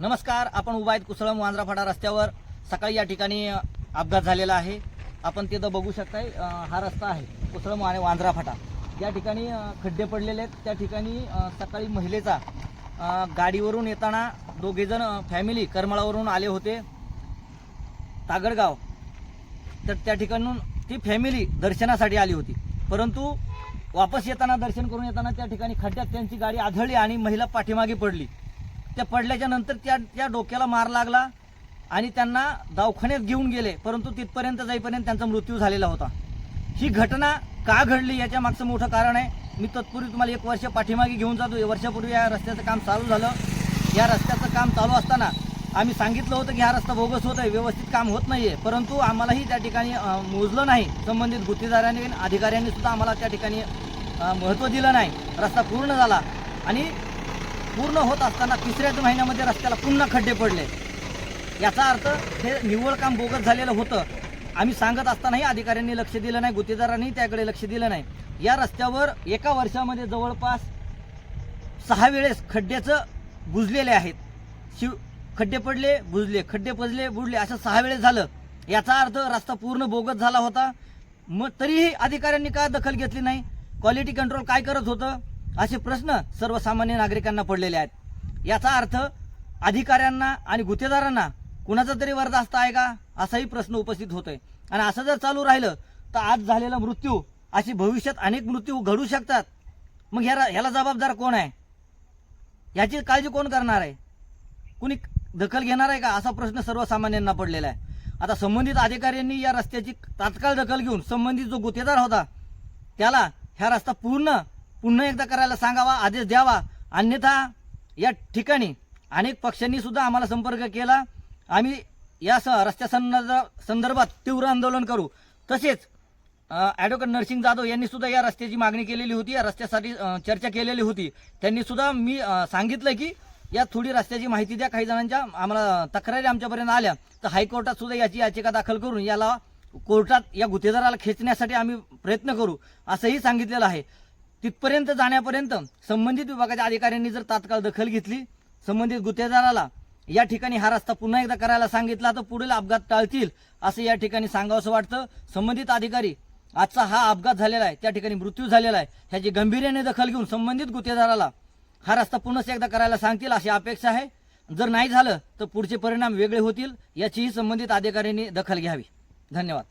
नमस्कार आपण उभा आहेत कुसळम वांद्राफाटा रस्त्यावर. सकाळी या ठिकाणी अपघात झालेला आहे. आपण तिथं बघू शकताय हा रस्ता आहे कुसळम आणि वांद्राफाटा या ठिकाणी खड्डे पडलेले आहेत. त्या ठिकाणी सकाळी महिलेचा गाडीवरून येताना दोघेजण फॅमिली करमाळावरून आले होते. तागडगाव. तर त्या ठिकाणून ती फॅमिली दर्शनासाठी आली होती. परंतु वापस येताना दर्शन करून येताना त्या ठिकाणी खड्ड्यात त्यांची गाडी आढळली आणि महिला पाठीमागे पडली. त्या पडल्याच्या नंतर त्या त्या डोक्याला मार लागला आणि त्यांना दवाखान्यात घेऊन गेले. परंतु तिथपर्यंत जाईपर्यंत त्यांचा मृत्यू झालेला होता. ही घटना का घडली याच्या मागचं मोठं कारण आहे. मी तत्पूर्वी तुम्हाला एक वर्ष पाठीमागे घेऊन जातो. वर्षापूर्वी या रस्त्याचं काम चालू झालं. या रस्त्याचं काम चालू असताना आम्ही सांगितलं होतं की हा रस्ता बोगस होत आहे व्यवस्थित काम होत नाही आहे परंतु आम्हालाही त्या ठिकाणी मोजलं नाही. संबंधित गुत्तेदारांनी अधिकाऱ्यांनी सुद्धा आम्हाला त्या ठिकाणी महत्त्व दिलं नाही. रस्ता पूर्ण झाला. आणि पूर्ण होत असताना तिसऱ्याच महिन्यामध्ये रस्त्याला पुन्हा खड्डे पडले. याचा अर्थ हे निव्वळ काम बोगस झालेलं होतं. आम्ही सांगत असतानाही अधिकाऱ्यांनी लक्ष दिलं नाही गुत्तेदारांनी त्याकडे लक्ष दिलं नाही. या रस्त्यावर एका वर्षामध्ये जवळपास सहा वेळेस खड्ड्याचं बुजलेले आहेत. शिव खड्डे पडले बुजले खड्डे पजले बुडले असं सहा वेळेस झालं. याचा अर्थ रस्ता पूर्ण बोगस झाला होता. मग तरीही अधिकाऱ्यांनी का दखल घेतली नाही? क्वालिटी कंट्रोल काय करत होतं? असे प्रश्न सर्वसामान्य नागरिकांना पडलेले आहेत. याचा अर्थ अधिकाऱ्यांना आणि गुत्तेदारांना कुणाचा तरी वरदास्त आहे का? असाही प्रश्न उपस्थित होतोय. आणि असं जर चालू राहिलं तर आज झालेला मृत्यू अशी भविष्यात अनेक मृत्यू घडू शकतात. मग ह्याला ह्याला जबाबदार कोण आहे? याची काळजी कोण करणार आहे? कुणी दखल घेणार आहे का? असा प्रश्न सर्वसामान्यांना पडलेला आहे. आता संबंधित अधिकाऱ्यांनी या रस्त्याची तात्काळ दखल घेऊन संबंधित जो गुत्तेदार होता त्याला ह्या रस्ता पूर्ण पुन्हा एकदा करायला सांगावा आदेश द्यावा. अन्यथा या ठिकाणी अनेक पक्षांनी सुद्धा आम्हाला संपर्क केला. आम्ही या स रस्त्या संदर्भात तीव्र आंदोलन करू. तसेच ॲडव्होकेट नरसिंग जाधव यांनी सुद्धा या रस्त्याची मागणी केलेली होती या रस्त्यासाठी चर्चा केलेली होती. त्यांनी सुद्धा मी सांगितलं की या थोडी रस्त्याची माहिती द्या. काही जणांच्या आम्हाला तक्रारी आमच्यापर्यंत आल्या. तर हायकोर्टात सुद्धा याची याचिका दाखल करून याला कोर्टात या गुत्तेदाराला खेचण्यासाठी आम्ही प्रयत्न करू असंही सांगितलेलं आहे. तिथपर्यंत जाण्यापर्यंत संबंधित विभागाच्या अधिकाऱ्यांनी जर तात्काळ दखल घेतली संबंधित गुत्तेदाराला या ठिकाणी हा रस्ता पुन्हा एकदा करायला सांगितला तर पुढील अपघात टाळतील असं या ठिकाणी सांगावंसं वाटतं. संबंधित अधिकारी आजचा हा अपघात झालेला आहे त्या ठिकाणी मृत्यू झालेला आहे. ह्याची गंभीर्याने दखल घेऊन संबंधित गुत्तेदाराला हा रस्ता पुन्हा एकदा करायला सांगतील अशी अपेक्षा आहे. जर नाही झालं तर पुढचे परिणाम वेगळे होतील याचीही संबंधित अधिकाऱ्यांनी दखल घ्यावी. धन्यवाद.